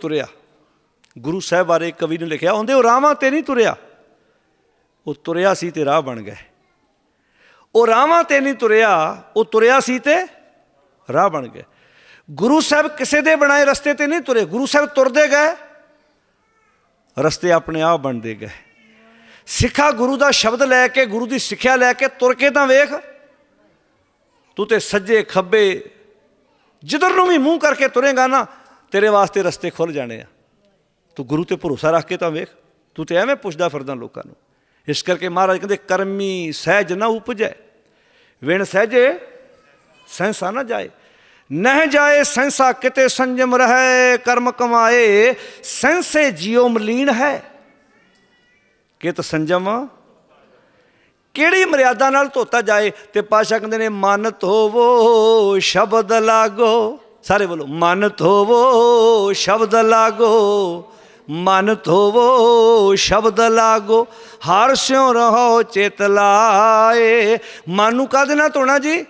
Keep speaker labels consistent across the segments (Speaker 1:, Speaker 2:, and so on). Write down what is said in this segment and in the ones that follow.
Speaker 1: ਤੁਰਿਆ। ਗੁਰੂ ਸਾਹਿਬ ਬਾਰੇ ਕਵੀ ਨੇ ਲਿਖਿਆ, ਹੁੰਦੇ ਉਹ ਰਾਵਾਂ ਤੇ ਨਹੀਂ ਤੁਰਿਆ। ਉਹ ਤੁਰਿਆ ਸੀ ਤੇ ਰਾਹ ਬਣ ਗਏ। ਉਹ ਰਾਵਾਂ ਤੇ ਨਹੀਂ ਤੁਰਿਆ, ਉਹ ਤੁਰਿਆ ਸੀ ਤੇ ਰਾਹ ਬਣ ਗਏ। ਗੁਰੂ ਸਾਹਿਬ ਕਿਸੇ ਦੇ ਬਣਾਏ ਰਸਤੇ ਤੇ ਨਹੀਂ ਤੁਰੇ। ਗੁਰੂ ਸਾਹਿਬ ਤੁਰਦੇ ਗਏ, ਰਸਤੇ ਆਪਣੇ ਆਪ ਬਣਦੇ ਗਏ। ਸਿੱਖਾ ਗੁਰੂ ਦਾ ਸ਼ਬਦ ਲੈ ਕੇ, ਗੁਰੂ ਦੀ ਸਿੱਖਿਆ ਲੈ ਕੇ ਤੁਰ ਕੇ ਤਾਂ ਵੇਖ, ਤੂੰ ਤੇ ਸੱਜੇ ਖੱਬੇ, ਜਿੱਧਰ ਨੂੰ ਵੀ ਮੂੰਹ ਕਰਕੇ ਤੁਰੇਗਾ ਨਾ ਤੇਰੇ ਵਾਸਤੇ ਰਸਤੇ ਖੁੱਲ ਜਾਣੇ ਆ। ਤੂੰ ਗੁਰੂ ਤੇ ਭਰੋਸਾ ਰੱਖ ਕੇ ਤਾਂ ਵੇਖ, ਤੂੰ ਤੇ ਐਵੇਂ ਪੁੱਛਦਾ ਫਿਰਦਾ ਲੋਕਾਂ ਨੂੰ। ਇਸ ਕਰਕੇ ਮਹਾਰਾਜ ਕਹਿੰਦੇ, ਕਰਮੀ ਸਹਿਜ ਨਾ ਉਪਜੈ, ਵਿਣ ਸਹਿਜੇ ਸਹਿਸਾ ਨਾ ਜਾਏ। ਨਹਿ ਜਾਏ ਸਹਿਸਾ ਕਿਤੇ ਸੰਜਮ ਰਹੇ, ਕਰਮ ਕਮਾਏ ਸਹਿਸੇ ਜਿਉ ਮਲੀਨ ਹੈ। ਕਿਤ ਸੰਜਮ, ਕਿਹੜੀ ਮਰਿਆਦਾ ਨਾਲ ਧੋਤਾ ਜਾਏ, ਤੇ ਪਾਸ਼ਾ ਕਹਿੰਦੇ ਨੇ, ਮਨ ਧੋਵੋ, ਸ਼ਬਦ ਲਾਗੋ। ਸਾਰੇ ਬੋਲੋ, ਮਨ ਧੋਵੋ, ਸ਼ਬਦ ਲਾਗੋ। ਮਨ ਧੋਵੋ, ਸ਼ਬਦ ਲਾਗੋ। ਹਰ ਸਿਉ ਰਹੋ ਚਿਤ ਲਾਏ। ਮਨ ਨੂੰ ਕਾਹਦੇ ਨਾਲ ਧੋਣਾ ਜੀ?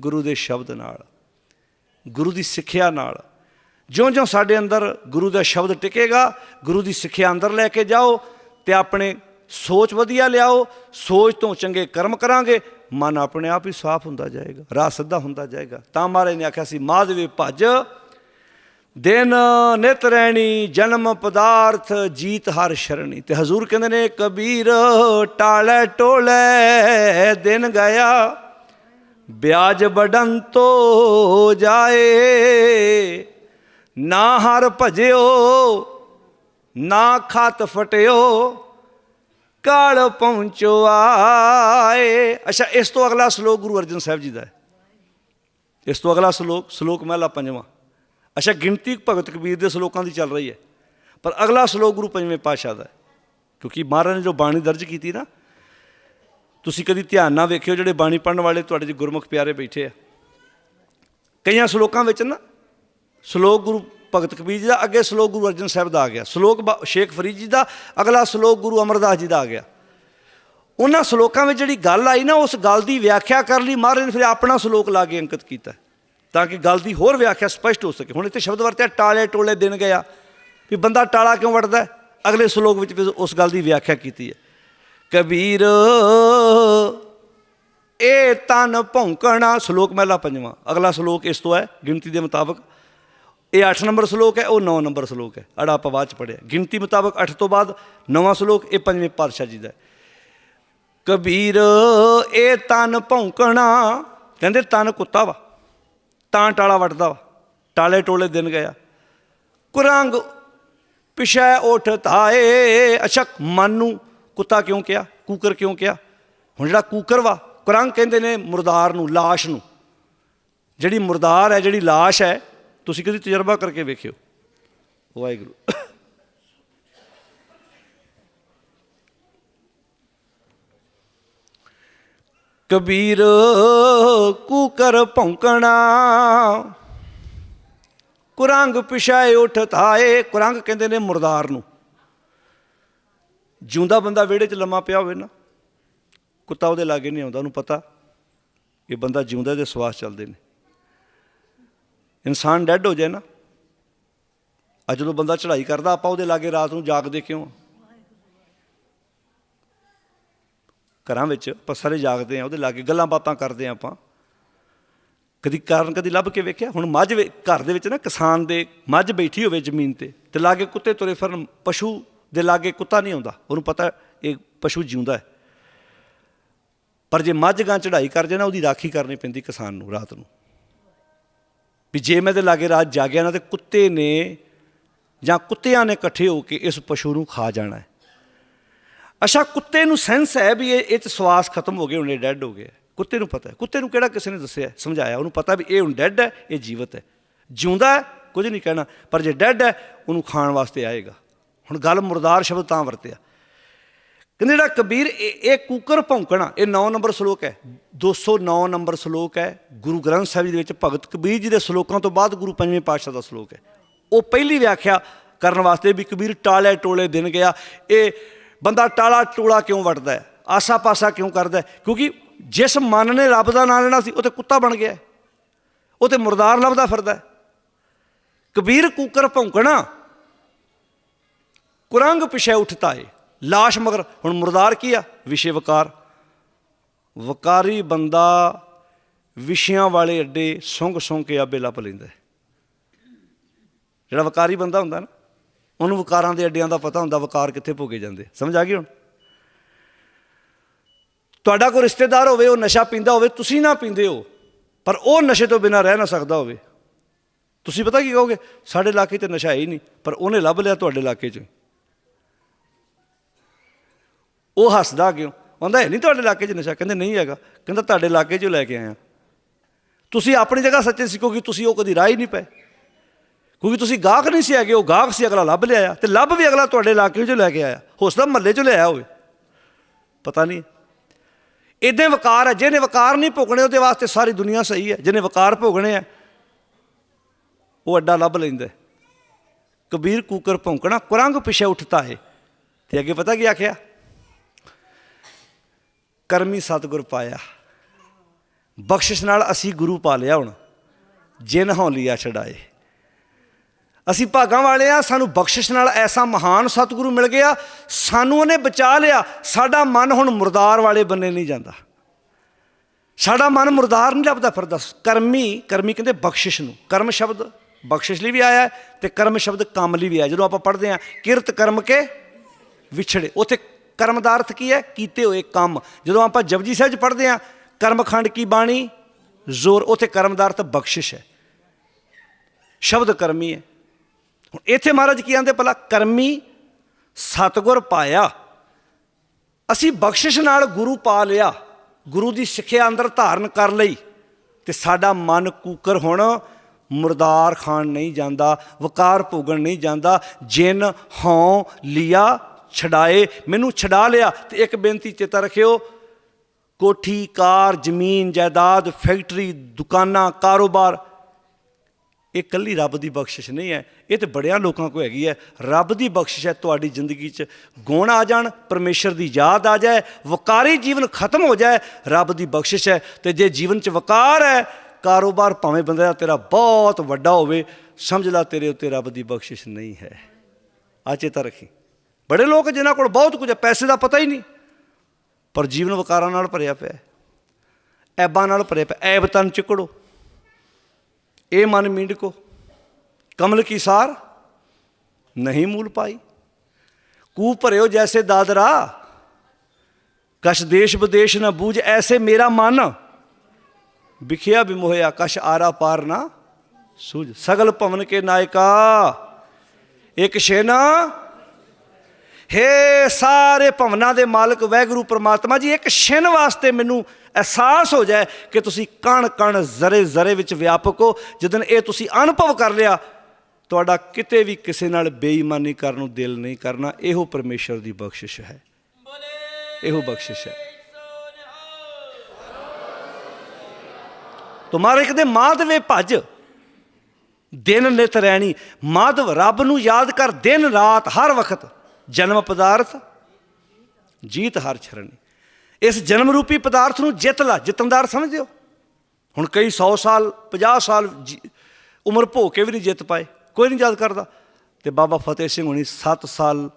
Speaker 1: ਗੁਰੂ ਦੇ ਸ਼ਬਦ ਨਾਲ, ਗੁਰੂ ਦੀ ਸਿੱਖਿਆ ਨਾਲ। ਜਿਉਂ-ਜਿਉਂ ਸਾਡੇ ਅੰਦਰ ਗੁਰੂ ਦਾ ਸ਼ਬਦ ਟਿਕੇਗਾ, ਗੁਰੂ ਦੀ ਸਿੱਖਿਆ ਅੰਦਰ ਲੈ ਕੇ ਜਾਓ ਤੇ ਆਪਣੇ ਸੋਚ ਵਧੀਆ ਲਿਆਓ, ਸੋਚ ਤੋਂ ਚੰਗੇ ਕਰਮ ਕਰਾਂਗੇ, ਮਨ ਆਪਣੇ ਆਪ ਹੀ ਸਾਫ਼ ਹੁੰਦਾ ਜਾਏਗਾ, ਰਾਹ ਸਿੱਧਾ ਹੁੰਦਾ ਜਾਏਗਾ। ਤਾਂ ਮਹਾਰਾਜ ਨੇ ਆਖਿਆ ਸੀ, ਮਾਧਵੇ, ਭਜ। ਦਿਨ ਨਿਤ ਰਹਿਣੀ ਜਨਮ ਪਦਾਰਥ ਜੀਤ ਹਰ ਸ਼ਰਣੀ। ਤੇ ਹਜ਼ੂਰ ਕਹਿੰਦੇ ਨੇ, ਕਬੀਰ ਟਾਲੇ ਟੋਲੇ, ਦਿਨ ਗਿਆ। ਵਿਆਜ ਬਡਨ ਤੋ ਜਾਏ। ਨਾ ਹਰ ਭਜਿਓ, ਨਾ ਖਤ ਫਟਿਓ। ਕਾਲ ਪਹੁੰਚੋ ਆਏ। ਅੱਛਾ, ਇਸ ਤੋਂ ਅਗਲਾ ਸ਼ਲੋਕ ਗੁਰੂ ਅਰਜਨ ਸਾਹਿਬ ਜੀ ਦਾ ਹੈ। ਇਸ ਤੋਂ ਅਗਲਾ ਸ਼ਲੋਕ ਸ਼ਲੋਕ ਮਹਿਲਾ ਪੰਜਵਾਂ। ਅੱਛਾ, ਗਿਣਤੀ ਭਗਤ ਕਬੀਰ ਦੇ ਸ਼ਲੋਕਾਂ ਦੀ ਚੱਲ ਰਹੀ ਹੈ। ਪਰ ਅਗਲਾ ਸ਼ਲੋਕ ਗੁਰੂ ਪੰਜਵੇਂ ਪਾਤਸ਼ਾਹ ਦਾ ਕਿਉਂਕਿ ਮਹਾਰਾਜ ਨੇ ਜੋ ਬਾਣੀ ਦਰਜ ਕੀਤੀ ਨਾ, ਤੁਸੀਂ ਕਦੀ ਧਿਆਨ ਨਾਲ ਵੇਖਿਓ ਜਿਹੜੇ ਬਾਣੀ ਪੜਨ ਵਾਲੇ ਤੁਹਾਡੇ ਜੀ ਗੁਰਮੁਖ ਪਿਆਰੇ ਬੈਠੇ ਆ। ਕਈਆਂ ਸ਼ਲੋਕਾਂ ਵਿੱਚ ਨਾ, ਸ਼ਲੋਕ ਗੁਰੂ ਭਗਤ ਕਬੀਰ ਜੀ ਦਾ, ਅੱਗੇ ਸ਼ਲੋਕ ਗੁਰੂ ਅਰਜਨ ਸਾਹਿਬ ਦਾ ਆ ਗਿਆ। ਸ਼ਲੋਕ ਬਾ- ਸ਼ੇਖ ਫਰੀਦ ਜੀ ਦਾ, ਅਗਲਾ ਸ਼ਲੋਕ ਗੁਰੂ ਅਮਰਦਾਸ ਜੀ ਦਾ ਆ ਗਿਆ। ਉਹਨਾਂ ਸ਼ਲੋਕਾਂ ਵਿੱਚ ਜਿਹੜੀ ਗੱਲ ਆਈ ਨਾ, ਉਸ ਗੱਲ ਦੀ ਵਿਆਖਿਆ ਕਰਨ ਲਈ ਮਹਾਰਾਜ ਨੇ, ਫਿਰ ਆਪਣਾ ਸ਼ਲੋਕ ਲਾ ਕੇ ਅੰਕਿਤ ਕੀਤਾ। ਤਾਂ ਕਿ ਗੱਲ ਦੀ ਹੋਰ ਵਿਆਖਿਆ ਸਪਸ਼ਟ ਹੋ ਸਕੇ। ਹੁਣ ਇੱਥੇ ਸ਼ਬਦ ਵਰਤਿਆ, ਟਾਲੇ ਟੋਲੇ ਦਿਨ ਗਿਆ। ਵੀ ਬੰਦਾ ਟਾਲਾ ਕਿਉਂ ਵੜਦਾ ਅਗਲੇ ਸ਼ਲੋਕ ਵਿੱਚ ਫਿਰ ਉਸ ਗੱਲ ਦੀ ਵਿਆਖਿਆ ਕੀਤੀ ਹੈ। ਕਬੀਰ, ਇਹ ਤਨ ਭੌਂਕਣਾ, ਸ਼ਲੋਕ ਮਹਿਲਾ ਪੰਜਵਾਂ। ਅਗਲਾ ਸ਼ਲੋਕ ਇਸ ਤੋਂ ਹੈ, ਗਿਣਤੀ ਦੇ ਮੁਤਾਬਕ। ਇਹ 8 ਨੰਬਰ ਸ਼ਲੋਕ ਹੈ, ਉਹ 9 ਨੰਬਰ ਸ਼ਲੋਕ ਹੈ। ਅੜਾ ਆਪਾਂ ਬਾਅਦ ਚ ਪੜਿਆ ਗਿਣਤੀ ਮੁਤਾਬਕ 8 ਤੋਂ ਬਾਅਦ ਨਵਾਂ ਸ਼ਲੋਕ, ਇਹ ਪੰਜਵੇਂ ਪਾਤਸ਼ਾਹ ਜੀ ਦਾ ਕਬੀਰ, ਇਹ ਤਨ ਭੌਂਕਣਾ, ਕਹਿੰਦੇ ਤਨ ਕੁੱਤਾ ਵਾ, ਤਾਂ ਟਾਲਾ ਵੱਟਦਾ ਵਾ, ਟਾਲੇ ਟੋਲੇ ਦਿਨ ਗਿਆ। ਕੁਰੰਗ ਪਿਛੈ ਉਠ ਧਾਏ ਅੱਛਾ ਮਨ ਨੂੰ ਕੁੱਤਾ ਕਿਉਂ ਕਿਹਾ, ਕੂਕਰ ਕਿਉਂ ਕਿਹਾ? ਹੁਣ ਜਿਹੜਾ ਕੂਕਰ ਵਾ, ਕੁਰੰਗ ਕਹਿੰਦੇ ਨੇ ਮੁਰਦਾਰ ਨੂੰ, ਲਾਸ਼ ਨੂੰ। ਜਿਹੜੀ ਮੁਰਦਾਰ ਹੈ, ਜਿਹੜੀ ਲਾਸ਼ ਹੈ ਤੁਸੀਂ ਕਦੀ ਤਜਰਬਾ ਕਰਕੇ ਵੇਖਿਓ। ਵਾਹਿਗੁਰੂ। ਕਬੀਰ ਕੂਕਰ ਭੌਂਕਣਾ। ਕੁਰੰਗ ਪਿਛਾਏ ਉਠ ਥਾਏ ਕੁਰੰਗ ਕਹਿੰਦੇ ਨੇ ਮੁਰਦਾਰ ਨੂੰ। ਜਿਉਂਦਾ ਬੰਦਾ ਵਿਹੜੇ 'ਚ ਲੰਮਾ ਪਿਆ ਹੋਵੇ ਨਾ, ਕੁੱਤਾ ਉਹਦੇ ਲਾਗੇ ਨਹੀਂ ਆਉਂਦਾ, ਉਹਨੂੰ ਪਤਾ ਇਹ ਬੰਦਾ ਜਿਉਂਦਾ ਦੇ ਸਵਾਸ ਚੱਲਦੇ ਨੇ। ਇਨਸਾਨ ਡੈੱਡ ਹੋ ਜਾਏ ਨਾ। ਅੱਜ ਜਦੋਂ ਬੰਦਾ ਚੜ੍ਹਾਈ ਕਰਦਾ, ਆਪਾਂ ਉਹਦੇ ਲਾਗੇ ਰਾਤ ਨੂੰ ਜਾਗਦੇ ਕਿਉਂ ਆ? ਘਰਾਂ ਵਿੱਚ ਆਪਾਂ ਸਾਰੇ ਜਾਗਦੇ ਆ, ਉਹਦੇ ਲਾਗੇ ਗੱਲਾਂ ਬਾਤਾਂ ਕਰਦੇ ਆ ਆਪਾਂ। ਕਦੀ ਕਾਰਨ ਕਦੀ ਲੱਭ ਕੇ ਵੇਖਿਆ? ਹੁਣ ਮੱਝ ਘਰ ਦੇ ਵਿੱਚ ਨਾ ਕਿਸਾਨ ਦੇ ਮੱਝ ਬੈਠੀ ਹੋਵੇ ਜ਼ਮੀਨ ਤੇ ਤੇ ਲਾਗੇ ਕੁੱਤੇ ਤੁਰੇ ਫਿਰਨ, ਪਸ਼ੂ ਦੇ ਲਾਗੇ ਕੁੱਤਾ ਨਹੀਂ ਆਉਂਦਾ। ਉਹਨੂੰ ਪਤਾ ਇਹ ਪਸ਼ੂ ਜਿਉਂਦਾ ਹੈ। ਪਰ ਜੇ ਮੱਝ ਗਾਂ ਚੜਾਈ ਕਰ ਜਾਏ ਨਾ, ਉਹਦੀ ਰਾਖੀ ਕਰਨੀ ਪੈਂਦੀ ਕਿਸਾਨ ਨੂੰ ਰਾਤ ਨੂੰ। ਵੀ ਜੇ ਮੈਂ ਤੇ ਲਾਗੇ ਰਾਤ ਜਾਗਿਆ ਨਾ ਤੇ ਕੁੱਤੇ ਨੇ ਜਾਂ ਕੁੱਤਿਆਂ ਨੇ ਇਕੱਠੇ ਹੋ ਕੇ ਇਸ ਪਸ਼ੂ ਨੂੰ ਖਾ ਜਾਣਾ ਹੈ। ਅੱਛਾ, ਕੁੱਤੇ ਨੂੰ ਸੈਂਸ ਹੈ ਵੀ ਇਹ ਇਹ ਚ ਸਵਾਸ ਖਤਮ ਹੋ ਗਏ, ਹੁਣ ਇਹ ਡੈੱਡ ਹੋ ਗਿਆ ਕੁੱਤੇ ਨੂੰ ਪਤਾ ਹੈ। ਕੁੱਤੇ ਨੂੰ ਕਿਹੜਾ ਕਿਸੇ ਨੇ ਦੱਸਿਆ ਸਮਝਾਇਆ। ਉਹਨੂੰ ਪਤਾ ਵੀ ਇਹ ਹੁਣ ਡੈੱਡ ਹੈ, ਇਹ ਜੀਵਤ ਹੈ। ਜਿਉਂਦਾ ਕੁਝ ਨਹੀਂ ਕਹਿਣਾ। ਪਰ ਜੇ ਡੈੱਡ ਹੈ, ਉਹਨੂੰ ਖਾਣ ਵਾਸਤੇ ਆਏਗਾ। ਹੁਣ ਗੱਲ ਮੁਰਦਾਰ ਸ਼ਬਦ ਤਾਂ ਵਰਤਿਆ। ਕਹਿੰਦੇ ਜਿਹੜਾ ਕਬੀਰ, ਇਹ ਇਹ ਕੂਕਰ ਭੌਂਕਣਾ, ਇਹ 9 ਨੰਬਰ ਸ਼ਲੋਕ ਹੈ। 209 ਨੰਬਰ ਸ਼ਲੋਕ ਹੈ। ਗੁਰੂ ਗ੍ਰੰਥ ਸਾਹਿਬ ਜੀ ਦੇ ਵਿੱਚ ਭਗਤ ਕਬੀਰ ਜੀ ਦੇ ਸ਼ਲੋਕਾਂ ਤੋਂ ਬਾਅਦ ਗੁਰੂ ਪੰਜਵੇਂ ਪਾਤਸ਼ਾਹ ਦਾ ਸ਼ਲੋਕ ਹੈ। ਉਹ ਪਹਿਲੀ ਵਿਆਖਿਆ ਕਰਨ ਵਾਸਤੇ ਵੀ ਕਬੀਰ ਟਾਲੇ ਟੋਲੇ ਦਿਨ ਗਿਆ। ਇਹ ਬੰਦਾ ਟਾਲਾ ਟੋਲਾ ਕਿਉਂ ਵਟਦਾ ਹੈ? ਆਸਾ ਪਾਸਾ ਕਿਉਂ ਕਰਦਾ ਕਿਉਂਕਿ ਜਿਸ ਮਨ ਨੇ ਰੱਬ ਦਾ ਨਾਮ ਲੈਣਾ ਸੀ, ਉਹ ਤੇ ਕੁੱਤਾ ਬਣ ਗਿਆ ਉਹ ਤੇ ਮੁਰਦਾਰ ਲੱਭਦਾ ਫਿਰਦਾ ਕਬੀਰ ਕੂਕਰ ਭੌਂਕਣਾ, ਕੁਰੰਗ ਪਿਛੇ ਉੱਠਤਾ ਏ। ਲਾਸ਼ ਮਗਰ। ਹੁਣ ਮੁਰਦਾਰ ਕੀ ਆ? ਵਿਸ਼ੇ ਵਕਾਰ। ਵਕਾਰੀ ਬੰਦਾ ਵਿਸ਼ਿਆਂ ਵਾਲੇ ਅੱਡੇ ਸੁੰਘ ਸੁੰਘ ਕੇ ਆਬੇ ਲੱਭ ਲੈਂਦਾ ਜਿਹੜਾ ਵਕਾਰੀ ਬੰਦਾ ਹੁੰਦਾ ਨਾ, ਉਹਨੂੰ ਵਕਾਰਾਂ ਦੇ ਅੱਡਿਆਂ ਦਾ ਪਤਾ ਹੁੰਦਾ, ਵਕਾਰ ਕਿੱਥੇ ਭੋਗੇ ਜਾਂਦੇ ਸਮਝ ਆ ਗਈ ਹੁਣ? ਤੁਹਾਡਾ ਕੋਈ ਰਿਸ਼ਤੇਦਾਰ ਹੋਵੇ, ਉਹ ਨਸ਼ਾ ਪੀਂਦਾ ਹੋਵੇ, ਤੁਸੀਂ ਨਾ ਪੀਂਦੇ ਹੋ, ਪਰ ਉਹ ਨਸ਼ੇ ਤੋਂ ਬਿਨਾਂ ਰਹਿ ਨਾ ਸਕਦਾ ਹੋਵੇ। ਤੁਸੀਂ ਪਤਾ ਕੀ ਕਹੋਗੇ? ਸਾਡੇ ਇਲਾਕੇ 'ਚ ਨਸ਼ਾ ਹੈ ਹੀ ਨਹੀਂ, ਪਰ ਉਹਨੇ ਲੱਭ ਲਿਆ ਤੁਹਾਡੇ ਇਲਾਕੇ 'ਚ। ਉਹ ਹੱਸਦਾ ਕਿਉਂ? ਕਹਿੰਦਾ, ਇਹ ਨਹੀਂ ਤੁਹਾਡੇ ਇਲਾਕੇ 'ਚ ਨਸ਼ਾ? ਕਹਿੰਦੇ, ਨਹੀਂ ਹੈਗਾ। ਕਹਿੰਦਾ, ਤੁਹਾਡੇ ਇਲਾਕੇ 'ਚੋਂ ਲੈ ਕੇ ਆਇਆ। ਤੁਸੀਂ ਆਪਣੀ ਜਗ੍ਹਾ ਸੱਚੇ ਸੀ ਕਿਉਂਕਿ ਤੁਸੀਂ ਉਹ ਕਦੀ ਰਾਹ ਹੀ ਨਹੀਂ ਪਏ। ਕਿਉਂਕਿ ਤੁਸੀਂ ਗਾਹਕ ਨਹੀਂ ਸੀ ਹੈਗੇ, ਉਹ ਗਾਹਕ ਸੀ, ਅਗਲਾ ਲੱਭ ਲਿਆਇਆ। ਤੇ ਲੱਭ ਵੀ ਅਗਲਾ ਤੁਹਾਡੇ ਇਲਾਕੇ 'ਚੋਂ ਲੈ ਕੇ ਆਇਆ। ਹੋ ਸਕਦਾ ਮਹੱਲੇ 'ਚੋਂ ਲਿਆਇਆ ਹੋਵੇ। ਪਤਾ ਨਹੀਂ। ਇਦਾਂ ਵਕਾਰ ਹੈ, ਜਿਹਨੇ ਵਕਾਰ ਨਹੀਂ ਭੋਗਣੇ, ਉਹਦੇ ਵਾਸਤੇ ਸਾਰੀ ਦੁਨੀਆ ਸਹੀ ਹੈ। ਜਿਹਨੇ ਵਕਾਰ ਭੋਗਣੇ ਆ ਉਹ ਅੱਡਾ ਲੱਭ ਲੈਂਦਾ ਕਬੀਰ ਕੂਕਰ ਭੌਂਕਣਾ, ਕੁਰੰਗ ਪਿਛੇ ਉੱਠਤਾ ਹੈ। ਤੇ ਅੱਗੇ ਪਤਾ ਕੀ ਆਖਿਆ? ਕਰਮੀ ਸਤਿਗੁਰ ਪਾਇਆ। ਬਖਸ਼ਿਸ਼ ਨਾਲ ਅਸੀਂ ਗੁਰੂ ਪਾ ਲਿਆ ਹੁਣ। ਜਿਨ ਹੌਲੀਆ ਛਡਾਏ। ਅਸੀਂ ਭਾਗਾਂ ਵਾਲੇ ਆ ਸਾਨੂੰ ਬਖਸ਼ਿਸ਼ ਨਾਲ ਐਸਾ ਮਹਾਨ ਸਤਿਗੁਰੂ ਮਿਲ ਗਿਆ। ਸਾਨੂੰ ਉਹਨੇ ਬਚਾ ਲਿਆ। ਸਾਡਾ ਮਨ ਹੁਣ ਮੁਰਦਾਰ ਵਾਲੇ ਬੰਨੇ ਨਹੀਂ ਜਾਂਦਾ। ਸਾਡਾ ਮਨ ਮੁਰਦਾਰ ਨਹੀਂ ਲੱਭਦਾ ਫਿਰ ਦੱਸ ਕਰਮੀ ਕਰਮੀ ਕਹਿੰਦੇ ਬਖਸ਼ਿਸ਼ ਨੂੰ। ਕਰਮ ਸ਼ਬਦ ਬਖਸ਼ਿਸ਼ ਲਈ ਵੀ ਆਇਆ ਹੈ ਤੇ ਕਰਮ ਸ਼ਬਦ ਕੰਮ ਲਈ ਵੀ ਆਇਆ। ਜਦੋਂ ਆਪਾਂ ਪੜ੍ਹਦੇ ਹਾਂ, ਕਿਰਤ ਕਰਮ ਕੇ ਵਿਛੜੇ। ਉੱਥੇ ਕਰਮ ਦਾ ਅਰਥ ਕੀ ਹੈ? ਕੀਤੇ ਹੋਏ ਕੰਮ। ਜਦੋਂ ਆਪਾਂ ਜਪਜੀ ਸਾਹਿਬ 'ਚ ਪੜ੍ਹਦੇ ਹਾਂ, ਕਰਮਖੰਡ ਕੀ ਬਾਣੀ? ਜ਼ੋਰ। ਉੱਥੇ ਕਰਮ ਦਾ ਅਰਥ ਬਖਸ਼ਿਸ਼ ਹੈ। ਸ਼ਬਦ ਕਰਮੀ ਹੈ। ਹੁਣ ਇੱਥੇ ਮਹਾਰਾਜ ਕੀ ਆਂਦੇ ਭਲਾ? ਕਰਮੀ ਸਤਗੁਰ ਪਾਇਆ। ਅਸੀਂ ਬਖਸ਼ਿਸ਼ ਨਾਲ ਗੁਰੂ ਪਾ ਲਿਆ। ਗੁਰੂ ਦੀ ਸਿੱਖਿਆ ਅੰਦਰ ਧਾਰਨ ਕਰ ਲਈ। ਤੇ ਸਾਡਾ ਮਨ ਕੂਕਰ ਹੁਣ ਮੁਰਦਾਰ ਖਾਨ ਨਹੀਂ ਜਾਂਦਾ, ਵਕਾਰ ਭੋਗਣ ਨਹੀਂ ਜਾਂਦਾ। ਜਿਨ, ਹਉ, ਲਿਆ ਛਡਾਏ, ਮੈਨੂੰ ਛਡਾ ਲਿਆ ਤੇ ਇੱਕ ਬੇਨਤੀ ਚੇਤਾ ਰੱਖਿਓ, ਕੋਠੀ, ਕਾਰ, ਜ਼ਮੀਨ, ਜਾਇਦਾਦ, ਫੈਕਟਰੀ, ਦੁਕਾਨਾਂ, ਕਾਰੋਬਾਰ, ਇਹ ਕੱਲੀ ਰੱਬ ਦੀ ਬਖਸ਼ਿਸ਼ ਨਹੀਂ ਹੈ, ਇਹ ਤੇ ਬੜਿਆਂ ਲੋਕਾਂ ਕੋ ਹੈਗੀ ਹੈ। ਰੱਬ ਦੀ ਬਖਸ਼ਿਸ਼ ਹੈ ਤੁਹਾਡੀ ਜ਼ਿੰਦਗੀ 'ਚ। ਗੁਣ ਆ ਜਾਣ, ਪਰਮੇਸ਼ਰ ਦੀ ਯਾਦ ਆ ਜਾਏ, ਵਕਾਰੀ ਜੀਵਨ ਖਤਮ ਹੋ ਜਾਏ, ਰੱਬ ਦੀ ਬਖਸ਼ਿਸ਼ ਹੈ। ਤੇ ਜੇ ਜੀਵਨ 'ਚ ਵਕਾਰ ਹੈ, ਕਾਰੋਬਾਰ ਭਾਵੇਂ ਬੰਦੇ ਦਾ ਤੇਰਾ ਬਹੁਤ ਵੱਡਾ ਹੋਵੇ, ਸਮਝ ਲੈ ਤੇਰੇ ਉੱਤੇ ਰੱਬ ਦੀ ਬਖਸ਼ਿਸ਼ ਨਹੀਂ ਹੈ। ਆ ਚੇਤਾ ਰੱਖੀ। ਬੜੇ ਲੋਕ ਜਿਨ੍ਹਾਂ ਕੋਲ ਬਹੁਤ ਕੁਝ ਹੈ, ਪੈਸੇ ਦਾ ਪਤਾ ਹੀ ਨਹੀਂ। ਪਰ ਜੀਵਨ ਵਕਾਰਾਂ ਨਾਲ ਭਰਿਆ ਪਿਆ ਹੈ। ਐਬਾਂ ਨਾਲ ਭਰਿਆ ਪਿਆ ਐਬ ਤਨ ਚਿਕੜੋ। ਇਹ ਮਨ ਮੀਂਡਕੋ। ਕਮਲ ਕੀ ਸਾਰ? ਨਹੀਂ ਮੂਲ ਪਾਈ। ਕੂ ਭਰਿਓ ਜੈਸੇ ਦਾਦਰਾ। ਕਸ਼ ਦੇਸ਼ ਵਿਦੇਸ਼ ਨਾ ਬੂਝ ਐਸੇ ਮੇਰਾ ਮਨ। ਵਿਖਿਆ ਵੀ ਮੋਹਿਆ, ਕਛ ਆਰਾ ਪਾਰ ਨਾ ਸੂਝ। ਸਗਲ ਭਵਨ ਕੇ ਨਾਇਕਾ। ਇੱਕ ਸ਼ੇਨਾ ਹੇ ਸਾਰੇ ਭਵਨਾਂ ਦੇ ਮਾਲਕ ਵੈਗੁਰੂ ਪ੍ਰਮਾਤਮਾ ਜੀ, ਇੱਕ ਛਿਨ ਵਾਸਤੇ ਮੈਨੂੰ ਅਹਿਸਾਸ ਹੋ ਜਾਏ ਕਿ ਤੁਸੀਂ ਕਣ ਕਣ ਜ਼ਰੇ ਜ਼ਰੇ ਵਿੱਚ ਵਿਆਪਕ ਹੋ। ਜਦੋਂ ਇਹ ਤੁਸੀਂ ਅਨੁਭਵ ਕਰ ਲਿਆ, ਤੁਹਾਡਾ ਕਿਤੇ ਵੀ ਕਿਸੇ ਨਾਲ ਬੇਈਮਾਨੀ ਕਰਨ ਨੂੰ ਦਿਲ ਨਹੀਂ ਕਰਨਾ। ਇਹੋ ਪਰਮੇਸ਼ਰ ਦੀ ਬਖਸ਼ਿਸ਼ ਹੈ। ਇਹੋ ਬਖਸ਼ਿਸ਼ ਹੈ। ਤੁਮਾਰੇ ਕਦੇ ਮਾਧਵੇ ਭਜ, ਦਿਨ ਨਿਤ ਰਹਿਣੀ। ਮਾਧਵ ਰੱਬ ਨੂੰ ਯਾਦ ਕਰ ਦਿਨ ਰਾਤ, ਹਰ ਵਕਤ। ਜਨਮ ਪਦਾਰਥ, ਜੀਤ ਹਰ ਛਰਣੀ ਇਸ ਜਨਮ ਰੂਪੀ ਪਦਾਰਥ ਨੂੰ ਜਿੱਤ ਲਾ, ਜਿੱਤਣਦਾਰ ਸਮਝਦੇ ਹੋ? ਹੁਣ ਕਈ 100 ਸਾਲ 50 ਸਾਲ ਜੀ- ਉਮਰ ਭੋ ਕੇ ਵੀ ਨਹੀਂ ਜਿੱਤ ਪਾਏ, ਕੋਈ ਨਹੀਂ ਯਾਦ ਕਰਦਾ। ਤੇ ਬਾਬਾ ਫਤਿਹ ਸਿੰਘ ਹੁਣੀ 7 ਸਾਲ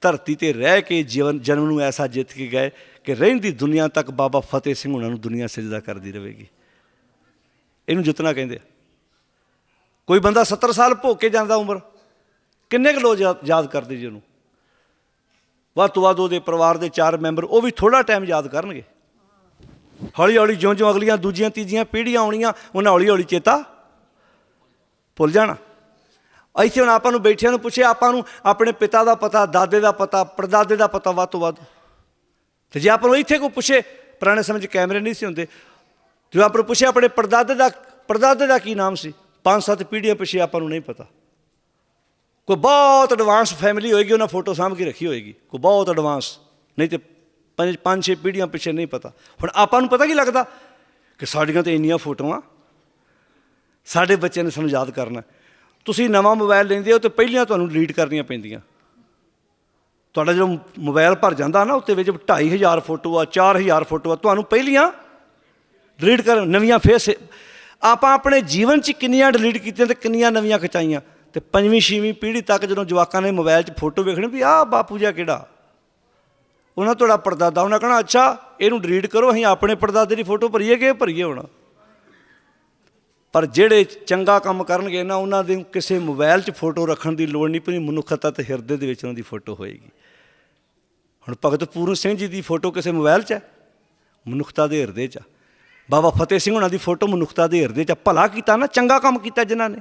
Speaker 1: ਧਰਤੀ ਤੇ ਰਹਿ ਕੇ ਜੀਵਨ, ਜਨਮ ਨੂੰ ਐਸਾ ਜਿੱਤ ਕੇ ਗਏ ਕਿ ਰਹਿੰਦੀ ਦੁਨੀਆ ਤੱਕ ਬਾਬਾ ਫਤਿਹ ਸਿੰਘ ਹੁਣਾਂ ਨੂੰ ਦੁਨੀਆ ਸਜਦਾ ਕਰਦੀ ਰਹੇਗੀ। ਇਹਨੂੰ ਜਿੱਤਣਾ ਕਹਿੰਦੇ ਕੋਈ ਬੰਦਾ 70 ਸਾਲ ਭੋਗ ਕੇ ਜਾਂਦਾ ਉਮਰ, ਕਿੰਨੇ ਕੁ ਲੋਕ ਯਾਦ- ਯਾਦ ਕਰਦੇ ਜੀ ਉਹਨੂੰ? ਵੱਧ ਤੋਂ ਵੱਧ ਉਹਦੇ ਪਰਿਵਾਰ ਦੇ ਚਾਰ ਮੈਂਬਰ, ਉਹ ਵੀ ਥੋੜਾ ਟਾਈਮ ਯਾਦ ਕਰਨਗੇ। ਹੌਲੀ ਹੌਲੀ ਜਿਉਂ ਜਿਉਂ ਅਗਲੀਆਂ, ਦੂਜੀਆਂ, ਤੀਜੀਆਂ ਪੀੜ੍ਹੀਆਂ ਆਉਣੀਆਂ, ਉਹਨਾਂ ਹੌਲੀ ਹੌਲੀ ਚੇਤਾ ਭੁੱਲ ਜਾਣਾ। ਇੱਥੇ ਹੁਣ ਆਪਾਂ ਨੂੰ ਬੈਠਿਆਂ ਨੂੰ ਪੁੱਛੇ ਆਪਾਂ ਨੂੰ ਆਪਣੇ ਪਿਤਾ ਦਾ ਪਤਾ, ਦਾਦੇ ਦਾ ਪਤਾ, ਪੜਦਾਦੇ ਦਾ ਪਤਾ ਵੱਧ ਤੋਂ ਵੱਧ। ਤੇ ਜੇ ਆਪਾਂ ਨੂੰ ਇੱਥੇ ਕੋਈ ਪੁੱਛੇ, ਪੁਰਾਣੇ ਸਮੇਂ 'ਚ ਕੈਮਰੇ ਨਹੀਂ ਸੀ ਹੁੰਦੇ। ਜੇ ਆਪਾਂ ਨੂੰ ਪੁੱਛੇ ਆਪਣੇ ਪੜਦਾਦੇ ਦਾ ਪੜਦਾਦੇ ਦਾ ਕੀ ਨਾਮ ਸੀ? ਪੰਜ ਸੱਤ ਪੀੜ੍ਹੀਆਂ ਪਿੱਛੇ ਆਪਾਂ ਨੂੰ ਨਹੀਂ ਪਤਾ। ਕੋਈ ਬਹੁਤ ਐਡਵਾਂਸ ਫੈਮਿਲੀ ਹੋਏਗੀ, ਉਹਨਾਂ ਫੋਟੋ ਸਾਂਭ ਕੇ ਰੱਖੀ ਹੋਏਗੀ। ਕੋਈ ਬਹੁਤ ਐਡਵਾਂਸ ਨਹੀਂ ਤੇ ਪੰਜ ਪੰਜ, ਛੇ ਪੀੜ੍ਹੀਆਂ ਪਿੱਛੇ ਨਹੀਂ ਪਤਾ। ਹੁਣ ਆਪਾਂ ਨੂੰ ਪਤਾ ਕੀ ਲੱਗਦਾ? ਕਿ ਸਾਡੀਆਂ ਤੇ ਇੰਨੀਆਂ ਫੋਟੋਆਂ, ਸਾਡੇ ਬੱਚਿਆਂ ਨੇ ਸਾਨੂੰ ਯਾਦ ਕਰਨਾ। ਤੁਸੀਂ ਨਵਾਂ ਮੋਬਾਈਲ ਲੈਂਦੇ ਹੋ ਤੇ ਪਹਿਲੀਆਂ ਤੁਹਾਨੂੰ ਡਿਲੀਟ ਕਰਨੀਆਂ ਪੈਂਦੀਆਂ। ਤੁਹਾਡਾ ਜਦੋਂ ਮੋਬਾਈਲ ਭਰ ਜਾਂਦਾ ਨਾ, ਉੱਤੇ ਵਿੱਚ 2500 ਫੋਟੋ ਆ 4000 ਫੋਟੋ ਆ, ਤੁਹਾਨੂੰ ਪਹਿਲੀਆਂ ਡਿਲੀਟ ਕਰ ਨਵੀਆਂ ਫੇਸ ਆਪਾਂ ਆਪਣੇ ਜੀਵਨ 'ਚ ਕਿੰਨੀਆਂ ਡਿਲੀਟ ਕੀਤੀਆਂ ਤੇ ਕਿੰਨੀਆਂ ਨਵੀਆਂ ਖਿਚਾਈਆਂ? ਤੇ ਪੰਜਵੀਂ, ਛੇਵੀਂ ਪੀੜ੍ਹੀ ਤੱਕ ਜਦੋਂ ਜਵਾਕਾਂ ਨੇ ਮੋਬਾਈਲ 'ਚ ਫੋਟੋ ਵੇਖਣੀ ਵੀ ਆਹ ਬਾਪੂ ਜਿਹਾ ਕਿਹੜਾ? ਉਹਨਾਂ ਤੁਹਾਡਾ ਪੜਦਾਦਾ, ਉਹਨਾਂ ਕਹਣਾ, ਅੱਛਾ, ਇਹਨੂੰ ਡਿਲੀਟ ਕਰੋ, ਅਸੀਂ ਆਪਣੇ ਪੜਦਾਦੇ ਦੀ ਫੋਟੋ ਭਰੀਏ ਕਿ ਭਰੀਏ ਹੁਣ? ਪਰ ਜਿਹੜੇ ਚੰਗਾ ਕੰਮ ਕਰਨਗੇ ਨਾ, ਉਹਨਾਂ ਦੇ ਕਿਸੇ ਮੋਬਾਈਲ 'ਚ ਫੋਟੋ ਰੱਖਣ ਦੀ ਲੋੜ ਨਹੀਂ ਪਈ ਮਨੁੱਖਤਾ ਤੇ ਹਿਰਦੇ ਦੇ ਵਿੱਚ ਉਹਨਾਂ ਦੀ ਫੋਟੋ ਹੋਏਗੀ। ਹੁਣ ਭਗਤ ਪੂਰਨ ਸਿੰਘ ਜੀ ਦੀ ਫੋਟੋ ਕਿਸੇ ਮੋਬਾਈਲ 'ਚ ਹੈ? ਮਨੁੱਖਤਾ ਦੇ ਹਿਰਦੇ 'ਚ ਆ। ਬਾਬਾ ਫਤਿਹ ਸਿੰਘ ਉਹਨਾਂ ਦੀ ਫੋਟੋ ਮਨੁੱਖਤਾ ਦੇ ਹਿਰਦੇ 'ਚ ਆ। ਭਲਾ ਕੀਤਾ ਨਾ, ਚੰਗਾ ਕੰਮ ਕੀਤਾ ਜਿਨ੍ਹਾਂ ਨੇ।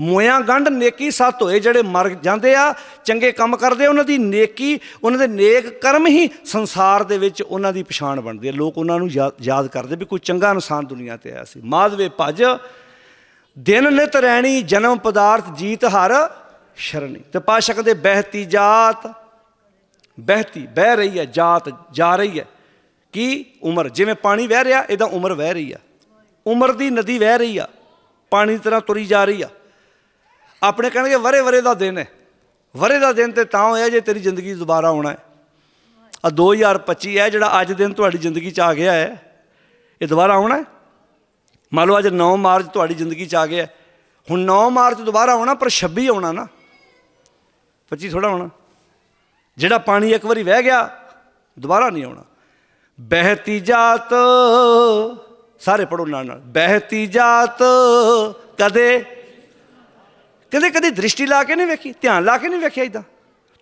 Speaker 1: ਮੋਇਆ ਗੰਢ ਨੇਕੀ ਸੱਤ ਹੋਏ ਜਿਹੜੇ ਮਰ ਜਾਂਦੇ ਆ ਚੰਗੇ ਕੰਮ ਕਰਦੇ ਆ, ਉਹਨਾਂ ਦੀ ਨੇਕੀ ਉਹਨਾਂ ਦੇ ਨੇਕ ਕਰਮ ਹੀ ਸੰਸਾਰ ਦੇ ਵਿੱਚ ਉਹਨਾਂ ਦੀ ਪਛਾਣ ਬਣਦੀ ਹੈ ਲੋਕ ਉਹਨਾਂ ਨੂੰ ਯਾ- ਯਾਦ ਕਰਦੇ ਵੀ ਕੋਈ ਚੰਗਾ ਇਨਸਾਨ ਦੁਨੀਆ ਤੇ ਆਇਆ ਸੀ। ਮਾਧਵੇ ਭਜ ਦਿਨ ਨਿਤ ਰਹਿਣੀ ਜਨਮ ਪਦਾਰਥ ਜੀਤ ਹਰ ਸ਼ਰਣੀ। ਤੇ ਪਾਸ਼ਕ ਦੇ ਬਹਿਤੀ ਜਾਤ ਬਹਿਤੀ ਬਹਿ ਰਹੀ ਹੈ ਜਾਤ ਜਾ ਰਹੀ ਹੈ। ਕੀ? ਉਮਰ। ਜਿਵੇਂ ਪਾਣੀ ਵਹਿ ਰਿਹਾ ਇਹਦਾ ਉਮਰ ਵਹਿ ਰਹੀ ਆ। ਉਮਰ ਦੀ ਨਦੀ ਵਹਿ ਰਹੀ ਆ। ਪਾਣੀ ਦੀ ਤਰ੍ਹਾਂ ਤੁਰੀ ਜਾ ਰਹੀ ਆ। ਆਪਣੇ ਕਹਿਣਗੇ ਵਰੇ ਵਰੇ ਦਾ ਦਿਨ ਹੈ। ਵਰੇ ਦਾ ਦਿਨ ਤੇ ਤਾਂ ਹੋਇਆ ਜੇ ਤੇਰੀ ਜ਼ਿੰਦਗੀ 'ਚ ਦੁਬਾਰਾ ਆਉਣਾ ਹੈ। ਆ 2025 ਹੈ ਜਿਹੜਾ ਅੱਜ ਦਿਨ ਤੁਹਾਡੀ ਜ਼ਿੰਦਗੀ 'ਚ ਆ ਗਿਆ ਹੈ। ਇਹ ਦੁਬਾਰਾ ਆਉਣਾ ਹੈ? ਮੰਨ ਲਓ ਅੱਜ 9 ਮਾਰਚ ਤੁਹਾਡੀ ਜ਼ਿੰਦਗੀ 'ਚ ਆ ਗਿਆ ਹੁਣ 9 ਮਾਰਚ ਦੁਬਾਰਾ ਆਉਣਾ, ਪਰ 26 ਆਉਣਾ ਨਾ। 25 ਥੋੜਾ ਆਉਣਾ। ਜਿਹੜਾ ਪਾਣੀ ਇੱਕ ਵਾਰੀ ਵਹਿ ਗਿਆ, ਦੁਬਾਰਾ ਨਹੀਂ ਆਉਣਾ। ਬਹਿਤੀ ਜਾਤ, ਸਾਰੇ ਪੜੋ ਨਾਲ ਨਾਲ। ਬਹਿਤੀ ਜਾਤ ਕਦੇ ਕਹਿੰਦੇ ਕਦੇ ਦ੍ਰਿਸ਼ਟੀ ਲਾ ਕੇ ਨਹੀਂ ਵੇਖੀ, ਧਿਆਨ ਲਾ ਕੇ ਨਹੀਂ ਵੇਖਿਆ ਇਦਾਂ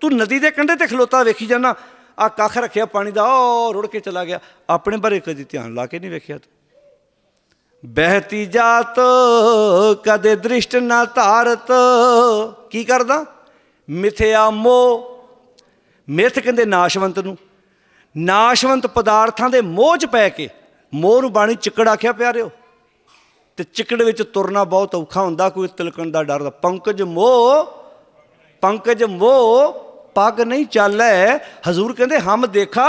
Speaker 1: ਤੂੰ ਨਦੀ ਦੇ ਕੰਢੇ ਤੇ ਖਲੋਤਾ ਵੇਖੀ ਜਾਂਦਾ ਆ ਕੱਖ ਰੱਖਿਆ ਪਾਣੀ ਦਾ, ਉਹ ਰੁੜ ਕੇ ਚਲਾ ਗਿਆ। ਆਪਣੇ ਬਾਰੇ ਕਦੀ ਧਿਆਨ ਲਾ ਕੇ ਨਹੀਂ ਵੇਖਿਆ ਤੂੰ। ਬਹਿਤੀ ਜਾਤ, ਕਦੇ ਦ੍ਰਿਸ਼ਟ ਨਾ ਧਾਰਤ। ਕੀ ਕਰਦਾ? ਮਿਥਿਆ ਮੋਹ। ਮਿੱਥ ਕਹਿੰਦੇ ਨਾਸ਼ਵੰਤ ਨੂੰ। ਨਾਸ਼ਵੰਤ ਪਦਾਰਥਾਂ ਦੇ ਮੋਹ 'ਚ ਪੈ ਕੇ, ਮੋਹ ਨੂੰ ਬਾਣੀ ਚਿੱਕੜ ਆਖਿਆ ਪਿਆਰਿਓ ਤੇ ਚਿੱਕੜ ਵਿੱਚ ਤੁਰਨਾ ਬਹੁਤ ਔਖਾ ਹੁੰਦਾ, ਕੋਈ ਤਿਲਕਣ ਦਾ ਡਰ ਦਾ। ਪੰਕਜ ਮੋਹ ਪੰਕਜ ਮੋਹ, ਪੱਗ ਨਹੀਂ ਚਾਲੈ ਹਜ਼ੂਰ ਕਹਿੰਦੇ, ਹਮ ਦੇਖਾ,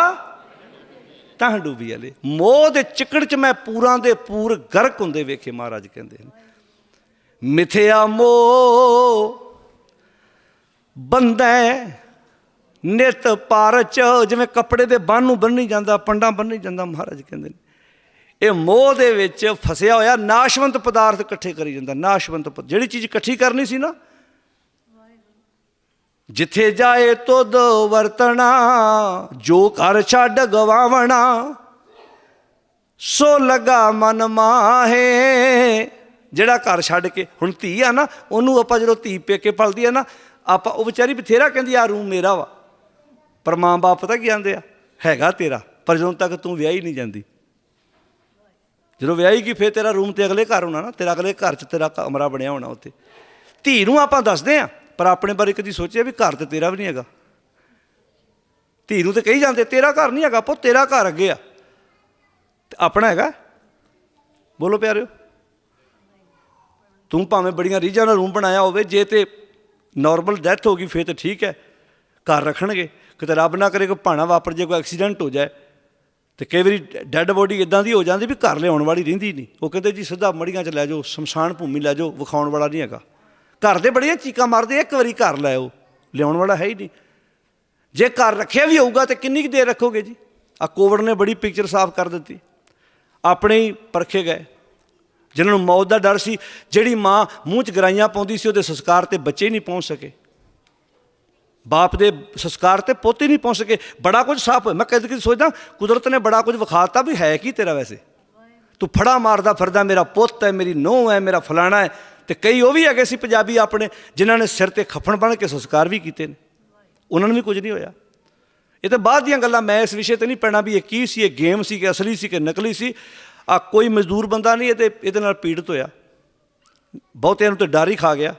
Speaker 1: ਤਾਂ ਡੂਬੀ ਵਾਲੇ। ਮੋਹ ਦੇ ਚਿੱਕੜ 'ਚ ਮੈਂ ਪੂਰਾਂ ਦੇ ਪੂਰ ਗਰਕ ਹੁੰਦੇ ਵੇਖੇ, ਮਹਾਰਾਜ ਕਹਿੰਦੇ ਨੇ। ਮਿਥਿਆ ਮੋਹ ਬੰਦਾ ਨਿਤ ਪਾਰਚ, ਜਿਵੇਂ ਕੱਪੜੇ ਦੇ ਬੰਨ ਨੂੰ ਬੰਨੀ ਜਾਂਦਾ, ਪੰਡਾਂ ਬੰਨੀ ਜਾਂਦਾ, ਮਹਾਰਾਜ ਕਹਿੰਦੇ ਨੇ। ਇਹ ਮੋਹ ਦੇ ਵਿੱਚ ਫਸਿਆ ਹੋਇਆ ਨਾਸ਼ਵੰਤ ਪਦਾਰਥ ਇਕੱਠੇ ਕਰੀ ਜਾਂਦਾ, ਨਾਸ਼ਵੰਤ ਪ- ਜਿਹੜੀ ਚੀਜ਼ ਇਕੱਠੀ ਕਰਨੀ ਸੀ ਨਾ। ਜਿੱਥੇ ਜਾਏ ਤੁਧ ਵਰਤਣਾ, ਜੋ ਘਰ ਛੱਡ ਗਵਾਵਣਾ, ਸੋ ਲਗਾ ਮਨ ਮਾਹੇ। ਜਿਹੜਾ ਘਰ ਛੱਡ ਕੇ, ਹੁਣ ਧੀ ਆ ਨਾ, ਉਹਨੂੰ ਆਪਾਂ ਜਦੋਂ ਧੀ ਪੇਕੇ ਪਲਦੀ ਆ ਨਾ, ਆਪਾਂ ਉਹ ਵਿਚਾਰੀ ਬਥੇਰਾ ਕਹਿੰਦੀ ਆ ਰੂਮ ਮੇਰਾ ਵਾ। ਪਰ ਮਾਂ ਬਾਪ ਪਤਾ ਕੀ ਆਂਦੇ ਆ? ਹੈਗਾ ਤੇਰਾ, ਪਰ ਜਦੋਂ ਤੱਕ ਤੂੰ ਵਿਆਹੀ ਨਹੀਂ ਜਾਂਦੀ। ਜਦੋਂ ਵਿਆਹੀ ਕੀ ਫੇਰ ਤੇਰਾ ਰੂਮ ਤੇ ਅਗਲੇ ਘਰ ਹੋਣਾ ਨਾ, ਤੇਰਾ ਅਗਲੇ ਘਰ 'ਚ ਤੇਰਾ ਕਮਰਾ ਬਣਿਆ ਹੋਣਾ ਉੱਥੇ। ਧੀ ਨੂੰ ਆਪਾਂ ਦੱਸਦੇ ਆ, ਪਰ ਆਪਣੇ ਬਾਰੇ ਕਦੀ ਸੋਚਿਆ ਵੀ ਘਰ ਤੇ ਤੇਰਾ ਵੀ ਨਹੀਂ ਹੈਗਾ? ਧੀ ਨੂੰ ਤੇ ਕਹੀ ਜਾਂਦੇ, ਤੇਰਾ ਘਰ ਨਹੀਂ ਹੈਗਾ ਪੁੱਤ, ਤੇਰਾ ਘਰ ਅੱਗੇ ਆ। ਤੇ ਆਪਣਾ ਹੈਗਾ? ਬੋਲੋ ਪਿਆਰਿਓ। ਤੂੰ ਭਾਵੇਂ ਬੜੀਆਂ ਰੀਝਾਂ ਨਾਲ ਰੂਮ ਬਣਾਇਆ ਹੋਵੇ, ਜੇ ਤੇ ਨਾਰਮਲ ਡੈਥ ਹੋ ਗਈ, ਫੇਰ ਤੇ ਠੀਕ ਹੈ। ਘਰ ਰੱਖਣਗੇ। ਕਿਤੇ ਰੱਬ ਨਾ ਕਰੇ ਕੋਈ ਭਾਣਾ ਵਾਪਰ ਜੇ, ਕੋਈ ਐਕਸੀਡੈਂਟ ਹੋ ਜਾਏ। ਤੇ ਕਈ ਵਾਰੀ ਡੈੱਡ ਬੋਡੀ ਇਦਾਂ ਦੀ ਹੋ ਜਾਂਦੀ ਵੀ ਘਰ ਲਿਆਉਣ ਵਾਲੀ ਰਹਿੰਦੀ ਨਹੀਂ। ਉਹ ਕਹਿੰਦੇ ਜੀ ਸਿੱਧਾ ਮੜੀਆਂ 'ਚ ਲੈ ਜਾਓ, ਸ਼ਮਸ਼ਾਨ ਭੂਮੀ ਲੈ ਜਾਓ, ਵਿਖਾਉਣ ਵਾਲਾ ਨਹੀਂ ਹੈਗਾ। ਘਰ ਦੇ ਬੜੀਆਂ ਚੀਕਾਂ ਮਾਰਦੇ ਇੱਕ ਵਾਰੀ ਘਰ ਲੈ ਆਓ, ਲਿਆਉਣ ਵਾਲਾ ਹੈ ਹੀ ਨਹੀਂ। ਜੇ ਘਰ ਰੱਖਿਆ ਵੀ ਹੋਊਗਾ ਤੇ ਕਿੰਨੀ ਕੁ ਦੇਰ ਰੱਖੋਗੇ ਜੀ? ਆ ਕੋਵਿਡ ਨੇ ਬੜੀ ਪਿਕਚਰ ਸਾਫ਼ ਕਰ ਦਿੱਤੀ। ਆਪਣੇ ਹੀ ਪਰਖੇ ਗਏ। ਜਿਨ੍ਹਾਂ ਨੂੰ ਮੌਤ ਦਾ ਡਰ ਸੀ, ਜਿਹੜੀ ਮਾਂ ਮੂੰਹ 'ਚ ਗਰਾਈਆਂ ਪਾਉਂਦੀ ਸੀ, ਉਹਦੇ ਸੰਸਕਾਰ ਤੇ ਬੱਚੇ ਨਹੀਂ ਪਹੁੰਚ ਸਕੇ। ਬਾਪ ਦੇ ਸੰਸਕਾਰ ਤੇ ਪੁੱਤ ਹੀ ਨਹੀਂ ਪਹੁੰਚ ਸਕੇ। ਬੜਾ ਕੁਝ ਸਾਫ਼ ਹੋਇਆ। ਮੈਂ ਕਦੇ ਕਦੇ ਸੋਚਦਾ, ਕੁਦਰਤ ਨੇ ਬੜਾ ਕੁਝ ਵਿਖਾਤਾ ਵੀ ਹੈ ਕੀ ਤੇਰਾ ਵੈਸੇ? ਤੂੰ ਫੜਾ ਮਾਰਦਾ ਫਿਰਦਾ, ਮੇਰਾ ਪੁੱਤ ਹੈ, ਮੇਰੀ ਨੂੰਹ ਹੈ, ਮੇਰਾ ਫਲਾਣਾ ਹੈ। ਤੇ ਕਈ ਉਹ ਵੀ ਹੈਗੇ ਸੀ ਪੰਜਾਬੀ ਆਪਣੇ, ਜਿਨ੍ਹਾਂ ਨੇ ਸਿਰ ਤੇ ਖੱਫਣ ਬਣ ਕੇ ਸੰਸਕਾਰ ਵੀ ਕੀਤੇ ਨੇ। ਉਹਨਾਂ ਨੂੰ ਵੀ ਕੁਝ ਨਹੀਂ ਹੋਇਆ। ਇਹ ਤਾਂ ਬਾਅਦ ਦੀਆਂ ਗੱਲਾਂ, ਮੈਂ ਇਸ ਵਿਸ਼ੇ ਤੇ ਨਹੀਂ ਪੈਣਾ ਵੀ ਇਹ ਕੀ ਸੀ, ਇਹ ਗੇਮ ਸੀ ਕਿ ਅਸਲੀ ਸੀ ਕਿ ਨਕਲੀ ਸੀ। ਆ ਕੋਈ ਮਜ਼ਦੂਰ ਬੰਦਾ ਨਹੀਂ ਇਹਦੇ ਇਹਦੇ ਨਾਲ ਪੀੜਤ ਹੋਇਆ। ਬਹੁਤਿਆਂ ਨੂੰ ਤਾਂ ਡਰ ਹੀ ਖਾ ਗਿਆ।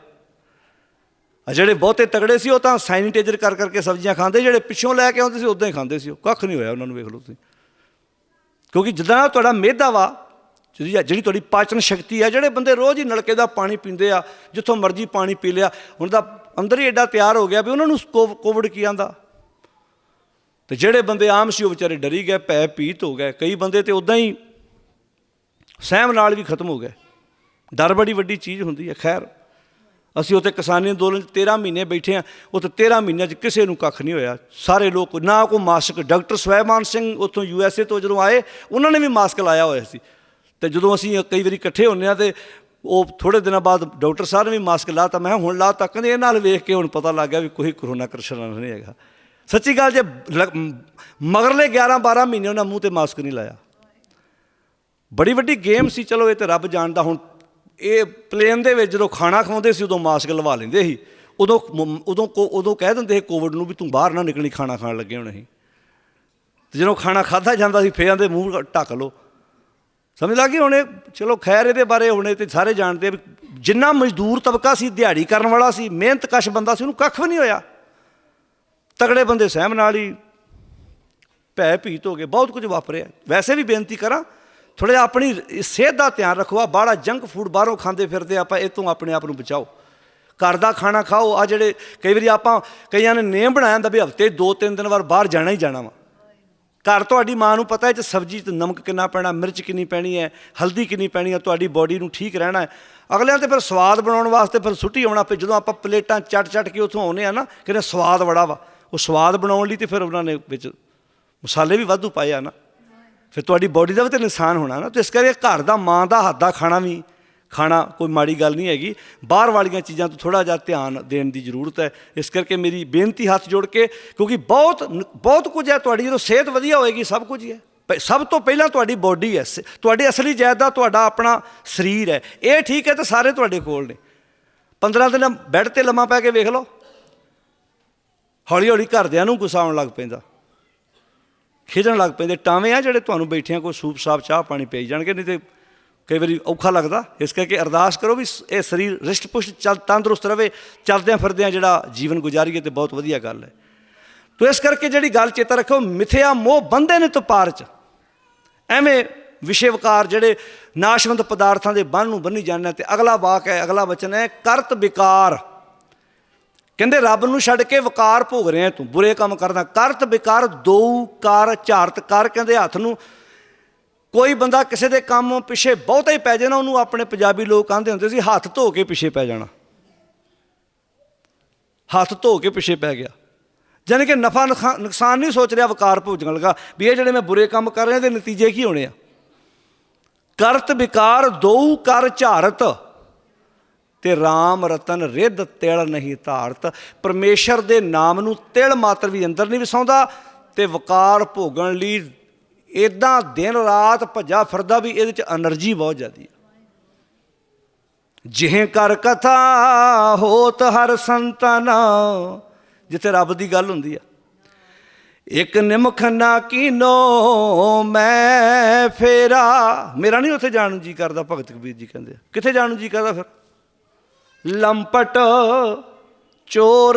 Speaker 1: ਆ ਜਿਹੜੇ ਬਹੁਤੇ ਤਗੜੇ ਸੀ, ਉਹ ਤਾਂ ਸੈਨੀਟਾਈਜ਼ਰ ਕਰ ਕਰਕੇ ਸਬਜ਼ੀਆਂ ਖਾਂਦੇ, ਜਿਹੜੇ ਪਿੱਛੋਂ ਲੈ ਕੇ ਆਉਂਦੇ ਸੀ, ਉਦਾਂ ਹੀ ਖਾਂਦੇ ਸੀ। ਉਹ ਕੱਖ ਨਹੀਂ ਹੋਇਆ ਉਹਨਾਂ ਨੂੰ, ਵੇਖ ਲਓ ਤੁਸੀਂ। ਕਿਉਂਕਿ ਜਿੱਦਾਂ ਤੁਹਾਡਾ ਮਿਹਦਾ ਵਾ, ਜਿਹੜੀ ਜਿਹੜੀ ਤੁਹਾਡੀ ਪਾਚਨ ਸ਼ਕਤੀ ਆ, ਜਿਹੜੇ ਬੰਦੇ ਰੋਜ਼ ਹੀ ਨਲਕੇ ਦਾ ਪਾਣੀ ਪੀਂਦੇ ਆ, ਜਿੱਥੋਂ ਮਰਜ਼ੀ ਪਾਣੀ ਪੀ ਲਿਆ, ਹੁਣ ਤਾਂ ਅੰਦਰ ਹੀ ਐਡਾ ਤਿਆਰ ਹੋ ਗਿਆ ਵੀ ਉਹਨਾਂ ਨੂੰ ਕੋ- ਕੋਵਿਡ ਕੀ ਆਂਦਾ? ਤੇ ਜਿਹੜੇ ਬੰਦੇ ਆਮ ਸੀ, ਉਹ ਵਿਚਾਰੇ ਡਰੀ ਗਏ, ਭੈ ਪੀਤ ਹੋ ਗਏ। ਕਈ ਬੰਦੇ ਤੇ ਉਦਾਂ ਹੀ ਸਹਿਮ ਨਾਲ ਵੀ ਖਤਮ ਹੋ ਗਏ। ਡਰ ਬੜੀ ਵੱਡੀ ਚੀਜ਼ ਹੁੰਦੀ ਹੈ ਖੈਰ। ਅਸੀਂ ਉੱਥੇ ਕਿਸਾਨੀ ਅੰਦੋਲਨ 'ਚ 13 ਮਹੀਨੇ ਬੈਠੇ ਆ ਉੱਥੇ 13 ਮਹੀਨਿਆਂ 'ਚ ਕਿਸੇ ਨੂੰ ਕੱਖ ਨਹੀਂ ਹੋਇਆ। ਸਾਰੇ ਲੋਕ, ਨਾ ਕੋਈ ਮਾਸਕ, ਡਾਕਟਰ ਸਵੈਮਾਨ ਸਿੰਘ ਉੱਥੋਂ ਯੂ ਐਸ ਏ ਤੋਂ ਜਦੋਂ ਆਏ, ਉਹਨਾਂ ਨੇ ਵੀ ਮਾਸਕ ਲਾਇਆ ਹੋਇਆ ਸੀ। ਤੇ ਜਦੋਂ ਅਸੀਂ ਕਈ ਵਾਰੀ ਇਕੱਠੇ ਹੁੰਨੇ ਆ ਤੇ ਉਹ ਥੋੜੇ ਦਿਨਾਂ ਬਾਅਦ ਡਾਕਟਰ ਸਾਹਿਬ ਨੇ ਵੀ ਮਾਸਕ ਲਾਤਾ, ਮੈਂ ਕਿਹਾ ਹੁਣ ਲਾ ਤਾਂ ਕਹਿੰਦੇ ਇਹ ਨਾਲ ਵੇਖ ਕੇ ਹੁਣ ਪਤਾ ਲੱਗ ਗਿਆ ਵੀ ਕੋਈ ਕਰੋਨਾ ਕਰਸ਼ਨਾ ਨਹੀਂ ਹੈਗਾ। ਸੱਚੀ ਗੱਲ ਜੇ ਲ- ਮਗਰਲੇ 11 12 ਮਹੀਨੇ ਉਹਨਾਂ ਮੂੰਹ ਤੇ ਮਾਸਕ ਨਹੀਂ ਲਾਇਆ। ਬੜੀ ਵੱਡੀ ਗੇਮ ਸੀ, ਚਲੋ ਇਹ ਤੇ ਰੱਬ ਜਾਣਦਾ ਹੁਣ ਇਹ ਪਲੇਨ ਦੇ ਵਿੱਚ ਜਦੋਂ ਖਾਣਾ ਖਾਉਂਦੇ ਸੀ, ਉਦੋਂ ਮਾਸਕ ਲਵਾ ਲੈਂਦੇ ਸੀ। ਉਦੋਂ ਉਦੋਂ ਕੋ- ਉਦੋਂ ਕਹਿ ਦਿੰਦੇ ਸੀ ਕੋਵਿਡ ਨੂੰ ਵੀ ਤੂੰ ਬਾਹਰ ਨਾ ਨਿਕਲਣੀ, ਖਾਣਾ ਖਾਣ ਲੱਗੇ ਹੁਣ ਅਸੀਂ ਤੇ ਜਦੋਂ ਖਾਣਾ ਖਾਧਾ ਜਾਂਦਾ ਸੀ, ਫੇਰ ਆਂਦੇ ਮੂੰਹ ਢੱਕ ਲਓ। ਸਮਝ ਲੱਗੀ ਹੁਣ? ਇਹ ਚਲੋ ਖੈਰ ਇਹਦੇ ਬਾਰੇ ਹੁਣੇ ਇਹ ਤੇ ਸਾਰੇ ਜਾਣਦੇ ਜਿੰਨਾ ਮਜ਼ਦੂਰ ਤਬਕਾ ਸੀ, ਦਿਹਾੜੀ ਕਰਨ ਵਾਲਾ ਸੀ, ਮਿਹਨਤ ਕਸ਼ ਬੰਦਾ ਸੀ, ਉਹਨੂੰ ਕੱਖ ਵੀ ਨਹੀਂ ਹੋਇਆ। ਤਗੜੇ ਬੰਦੇ ਸਹਿਮ ਨਾਲ ਹੀ ਭੈ ਭੀਤ ਹੋ ਗਏ ਬਹੁਤ ਕੁਝ ਵਾਪਰਿਆ। ਵੈਸੇ ਵੀ ਬੇਨਤੀ ਕਰਾਂ ਥੋੜਾ ਜਿਹਾ ਆਪਣੀ ਸਿਹਤ ਦਾ ਧਿਆਨ ਰੱਖੋ ਆ ਬਾਹਲਾ ਜੰਕ ਫੂਡ ਬਾਹਰੋਂ ਖਾਂਦੇ ਫਿਰਦੇ ਆਪਾਂ ਇਹ ਤੋਂ ਆਪਣੇ ਆਪ ਨੂੰ ਬਚਾਓ। ਘਰ ਦਾ ਖਾਣਾ ਖਾਓ ਆ ਜਿਹੜੇ ਕਈ ਵਾਰੀ ਆਪਾਂ ਕਈਆਂ ਨੇ ਨੇਮ ਬਣਾਇਆ ਹੁੰਦਾ ਵੀ ਹਫ਼ਤੇ ਦੋ ਤਿੰਨ ਦਿਨ ਵਾਰ ਬਾਹਰ ਜਾਣਾ ਹੀ ਜਾਣਾ ਵਾ। ਘਰ ਤੁਹਾਡੀ ਮਾਂ ਨੂੰ ਪਤਾ ਹੈ ਕਿ ਸਬਜ਼ੀ 'ਚ ਨਮਕ ਕਿੰਨਾ ਪੈਣਾ, ਮਿਰਚ ਕਿੰਨੀ ਪੈਣੀ ਹੈ, ਹਲਦੀ ਕਿੰਨੀ ਪੈਣੀ ਹੈ, ਤੁਹਾਡੀ ਬਾਡੀ ਨੂੰ ਠੀਕ ਰਹਿਣਾ ਹੈ। ਅਗਲਿਆਂ ਤੇ ਫਿਰ ਸਵਾਦ ਬਣਾਉਣ ਵਾਸਤੇ ਫਿਰ ਸੁੱਟੀ ਆਉਣਾ, ਫਿਰ ਜਦੋਂ ਆਪਾਂ ਪਲੇਟਾਂ ਚੱਟ ਚੱਟ ਕੇ ਉੱਥੋਂ ਆਉਨੇ ਆ ਨਾ, ਕਹਿੰਦੇ ਸਵਾਦ ਬੜਾ ਵਾ। ਉਹ ਸਵਾਦ ਬਣਾਉਣ ਲਈ ਤੇ ਫਿਰ ਉਹਨਾਂ ਨੇ ਵਿੱਚ ਮਸਾਲੇ ਵੀ ਵਾਧੂ ਪਾਏ ਆ ਨਾ। ਫਿਰ ਤੁਹਾਡੀ ਬਾਡੀ ਦਾ ਵੀ ਤੇ ਨੁਕਸਾਨ ਹੋਣਾ ਨਾ, ਤੇ ਇਸ ਕਰਕੇ ਘਰ ਦਾ ਮਾਂ ਦਾ ਹੱਥ ਦਾ ਖਾਣਾ ਵੀ, ਖਾਣਾ ਕੋਈ ਮਾੜੀ ਗੱਲ ਨਹੀਂ ਹੈਗੀ। ਬਾਹਰ ਵਾਲੀਆਂ ਚੀਜ਼ਾਂ ਤੋਂ ਥੋੜਾ ਜਿਹਾ ਧਿਆਨ ਦੇਣ ਦੀ ਜ਼ਰੂਰਤ ਹੈ। ਇਸ ਕਰਕੇ ਮੇਰੀ ਬੇਨਤੀ ਹੱਥ ਜੋੜ ਕੇ, ਕਿਉਂਕਿ ਬਹੁਤ ਬਹੁਤ ਕੁਝ ਹੈ ਤੁਹਾਡੀ, ਜਦੋਂ ਸਿਹਤ ਵਧੀਆ ਹੋਏਗੀ, ਸਭ ਕੁਝ ਹੀ ਹੈ। ਪ- ਸਭ ਤੋਂ ਪਹਿਲਾਂ ਤੁਹਾਡੀ ਬਾਡੀ ਹੈ, ਸ- ਤੁਹਾਡੀ ਅਸਲੀ ਜਾਇਦਾਦ ਤੁਹਾਡਾ ਆਪਣਾ ਸਰੀਰ ਹੈ। ਇਹ ਠੀਕ ਹੈ ਤਾਂ ਸਾਰੇ ਤੁਹਾਡੇ ਕੋਲ ਨੇ। 15 ਦਿਨ ਬੈੱਡ ਤੇ ਲੰਮਾ ਪੈ ਕੇ ਵੇਖ ਲਓ। ਹੌਲੀ ਹੌਲੀ ਘਰਦਿਆਂ ਨੂੰ ਗੁੱਸਾ ਆਉਣ ਲੱਗ ਪੈਂਦਾ। ਖਿਜਣ ਲੱਗ ਪੈਂਦੇ। ਟਾਵੇਂ ਆ ਜਿਹੜੇ ਤੁਹਾਨੂੰ ਬੈਠਿਆਂ ਕੋਈ ਸੂਪ ਸਾਫ਼ ਚਾਹ, ਪਾਣੀ ਪਈ ਜਾਣਗੇ, ਨਹੀਂ ਤੇ ਕਈ ਵਾਰੀ ਔਖਾ ਲੱਗਦਾ। ਇਸ ਕਰਕੇ ਅਰਦਾਸ ਕਰੋ ਵੀ ਇਹ ਸਰੀਰ ਰਿਸ਼ਟ ਪੁਸ਼ਟ ਚੱਲ ਤੰਦਰੁਸਤ ਰਵੇ। ਚਲਦਿਆਂ ਫਿਰਦਿਆਂ ਜਿਹੜਾ ਜੀਵਨ ਗੁਜ਼ਾਰੀਏ ਤੇ ਬਹੁਤ ਵਧੀਆ ਗੱਲ ਹੈ। ਤੋ ਇਸ ਕਰਕੇ ਜਿਹੜੀ ਗੱਲ ਚੇਤਾ ਰੱਖੋ ਮਿਥਿਆ ਮੋਹ ਬੰਦੇ ਨੇ ਤਪਾਰ ਚ। ਐਵੇਂ ਵਿਸ਼ੇ ਵਿਕਾਰ ਜਿਹੜੇ ਨਾਸ਼ਵੰਤ ਪਦਾਰਥਾਂ ਦੇ ਬੰਨ ਨੂੰ ਬੰਨੀ ਜਾਂਦੇ ਤੇ ਅਗਲਾ ਵਾਕ ਹੈ, ਅਗਲਾ ਵਚਨ ਹੈ, ਕਰਤ ਵਿਕਾਰ ਕਹਿੰਦੇ ਰੱਬ ਨੂੰ ਛੱਡ ਕੇ ਵਕਾਰ ਭੋਗ ਰਿਹਾ ਤੂੰ, ਬੁਰੇ ਕੰਮ ਕਰਦਾ ਕਰਤ ਵਿਕਾਰ ਦੋ ਕਾਰ ਝਾਰਤ ਕਰ ਕਹਿੰਦੇ ਹੱਥ ਨੂੰ। ਕੋਈ ਬੰਦਾ ਕਿਸੇ ਦੇ ਕੰਮ ਪਿੱਛੇ ਬਹੁਤਾ ਹੀ ਪੈ ਜਾਣਾ ਉਹਨੂੰ ਆਪਣੇ ਪੰਜਾਬੀ ਲੋਕ ਕਹਿੰਦੇ ਹੁੰਦੇ ਸੀ, ਹੱਥ ਧੋ ਕੇ ਪਿੱਛੇ ਪੈ ਜਾਣਾ। ਹੱਥ ਧੋ ਕੇ ਪਿੱਛੇ ਪੈ ਗਿਆ। ਜਾਣੀ ਕਿ ਨਫਾ ਨੁਕਸਾ- ਨੁਕਸਾਨ ਨਹੀਂ ਸੋਚ ਰਿਹਾ, ਵਕਾਰ ਭੋਜਣ ਲਗਾ, ਵੀ ਇਹ ਜਿਹੜੇ ਮੈਂ ਬੁਰੇ ਕੰਮ ਕਰ ਰਿਹਾ ਦੇ ਨਤੀਜੇ ਕੀ ਹੋਣੇ ਆ? ਕਰਤ ਵਿਕਾਰ ਦੋ ਕਰ ਝਾਰਤ ਤੇ ਰਾਮ ਰਤਨ ਰਿੱਧ ਤਿਲ ਨਹੀਂ ਧਾਰਤ। ਪਰਮੇਸ਼ਰ ਦੇ ਨਾਮ ਨੂੰ ਤਿਲ ਮਾਤਰ ਵੀ ਅੰਦਰ ਨਹੀਂ ਵਸਾਉਂਦਾ ਤੇ ਵਕਾਰ ਭੋਗਣ ਲਈ ਇਦਾਂ ਦਿਨ ਰਾਤ ਭੱਜਾ ਫਿਰਦਾ ਵੀ ਇਹਦੇ ਚ એનર્ਜੀ ਬਹੁਤ ਜ਼ਿਆਦੀ ਹੈ ਜਿਹੇ ਕਰ ਕਥਾ ਹੋਤ ਹਰ ਸੰਤਨ, ਜਿੱਥੇ ਰੱਬ ਦੀ ਗੱਲ ਹੁੰਦੀ ਆ। ਇੱਕ ਨਿਮਖ ਨਾ ਕੀਨੋ, ਮੈਂ ਫੇਰਾ। ਮੇਰਾ ਨਹੀਂ ਉੱਥੇ ਜਾਣ ਨੂੰ ਜੀ ਕਰਦਾ, ਭਗਤ ਕਬੀਰ ਜੀ ਕਹਿੰਦੇ ਕਿੱਥੇ ਜਾਣ ਨੂੰ ਜੀ ਕਰਦਾ ਫਿਰ? ਲੰਪਟ ਚੋਰ